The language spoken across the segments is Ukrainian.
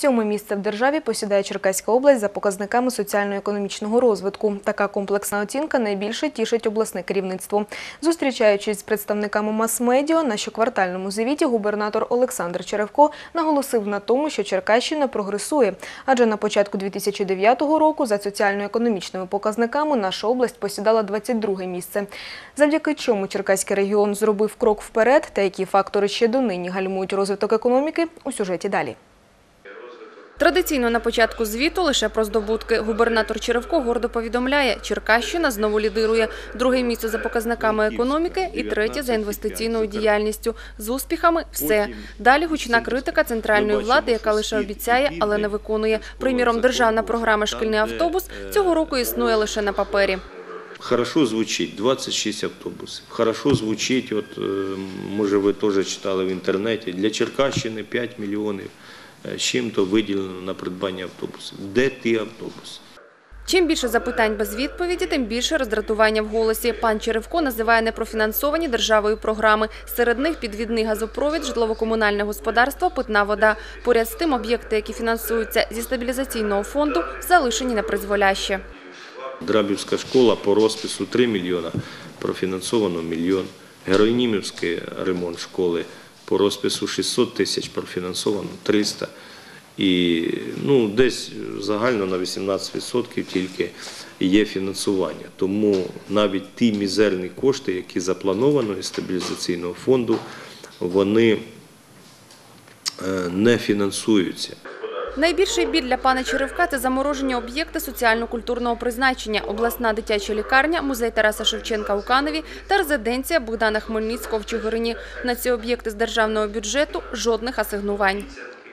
Сьоме місце в державі посідає Черкаська область за показниками соціально-економічного розвитку. Така комплексна оцінка найбільше тішить обласне керівництво. Зустрічаючись з представниками мас-медіа на щоквартальному звіті, губернатор Олександр Черевко наголосив на тому, що Черкащина прогресує. Адже на початку 2009 року за соціально-економічними показниками наша область посідала 22 місце. Завдяки чому Черкаський регіон зробив крок вперед та які фактори ще донині гальмують розвиток економіки у сюжеті далі. Традиційно на початку звіту лише про здобутки. Губернатор Черевко гордо повідомляє, Черкащина знову лідирує. Друге місце за показниками економіки і третє за інвестиційною діяльністю. З успіхами – все. Далі гучна критика центральної влади, яка лише обіцяє, але не виконує. Приміром, державна програма «Шкільний автобус» цього року існує лише на папері. Хорошо звучить 26 автобусів. Хорошо звучить, от е, може ви теж читали в інтернеті. Для Черкащини 5 мільйонів е, чим-то виділено на придбання автобусів. Де ті автобуси? Чим більше запитань без відповіді, тим більше роздратування в голосі. Пан Черевко називає непрофінансовані державою програми. Серед них підвідний газопровід, житлово-комунальне господарство, питна вода. Поряд з тим, об'єкти, які фінансуються зі стабілізаційного фонду, залишені на призволяще. Драбівська школа по розпису 3 мільйона, профінансовано мільйон. Героїнімівський ремонт школи по розпису 600 тисяч, профінансовано 300. І ну, десь загально на 18% тільки є фінансування. Тому навіть ті мізерні кошти, які заплановано із стабілізаційного фонду, вони е, не фінансуються. Найбільший біль для пана Черевка – це заморожені об'єкти соціально-культурного призначення, обласна дитяча лікарня, музей Тараса Шевченка у Каневі та резиденція Богдана Хмельницького в Чигирині. На ці об'єкти з державного бюджету жодних асигнувань.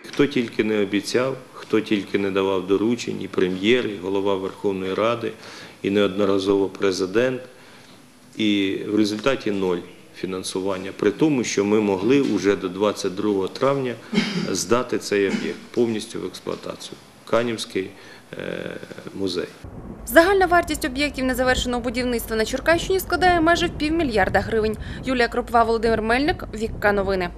Хто тільки не обіцяв, хто тільки не давав доручень, і прем'єр, і голова Верховної Ради, і неодноразово президент. І в результаті ноль фінансування, при тому, що ми могли вже до 22 травня здати цей об'єкт повністю в експлуатацію. Канівський е, музей. Загальна вартість об'єктів незавершеного будівництва на Черкащині складає майже півмільярда гривень. Юлія Кропова, Володимир Мельник, Вікка Новини.